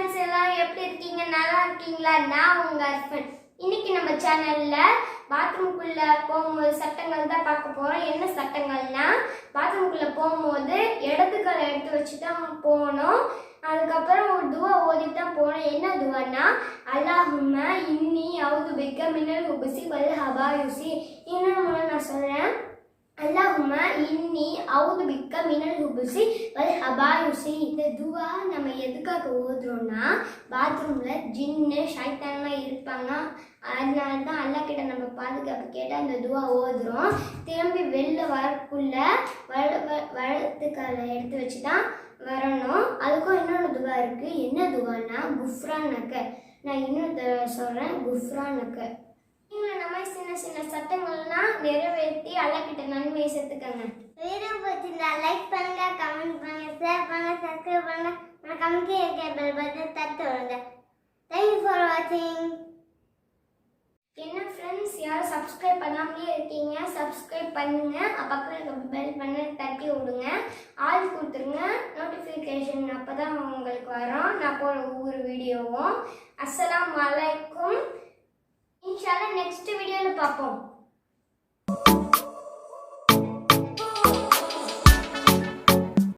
எப்படி இருக்கீங்க? நல்லா இருக்கீங்களா? நான் உங்க ஹஸ்பண்ட் இன்னைக்கு நம்ம சேனல்ல பாத்ரூம்குள்ள போகும்போது சட்டங்கள் தான் பார்க்க போறோம். என்ன சட்டங்கள்னா பாத்ரூம்குள்ள போகும்போது இடது எடுத்து வச்சு தான் போகணும். அதுக்கப்புறம் ஒரு துவா ஓதி தான் போகணும். என்ன துவானா அல்லாஹும இன்னி அவுது பிக்க மின்னல் உபசி வல் ஹபாயுசி. இன்னொரு முறை நான் சொல்றேன். அல்லாஹும இன்னி அவுது பிக்க மினல் ஹுபுசி வல் அபாயுசி இந்த துவா நம்ம எதுக்காக ஓதுறோம்னா பாத்ரூம்ல ஜின்னு ஷைத்தான்லாம் இருப்பாங்க. அதனால தான் அல்லா கிட்ட நம்ம பாதுகாப்பு கேட்டால் இந்த துவா ஓதுறோம். திரும்பி வெளில வரக்குள்ள வல வ- எடுத்து வச்சு தான் வரணும். அதுக்கும் இன்னொரு துவா இருக்கு. என்ன துவான்னா நக்க. நான் இன்னொரு சொல்கிறேன் குஃப்ரான் நக்க. நீங்களும் நம்ம சின்ன சின்ன சட்டங்கள்லாம் நிறைவேற்றி அல்லா கிட்ட நன்மையை சேர்த்துக்கங்க வீடியோ பிடிச்சிருந்தா லைக் பண்ணுங்க கமெண்ட் பண்ணுங்க. சப்ஸ்கிரைப் பண்ணுங்க மறக்காம கீழே இருக்க பெல் பட்டன் தட்டு விடுங்க தேங்க்யூ ஃபார் வாட்சிங் என்ன ஃப்ரெண்ட்ஸ் யாரும் சப்ஸ்கிரைப் பண்ணாமலே இருக்கீங்க? சப்ஸ்கிரைப் பண்ணுங்க. பக்கத்தில் இருக்க பெல் பண்ண தட்டி விடுங்க. ஆள் கொடுத்துருங்க. நோட்டிஃபிகேஷன் அப்போ தான் உங்களுக்கு வரும். நான் போகிற ஒவ்வொரு வீடியோவும் அஸ்லாம் வலைக்கும் இன்ஷால்லாம் நெக்ஸ்ட் வீடியோவில் பார்ப்போம்.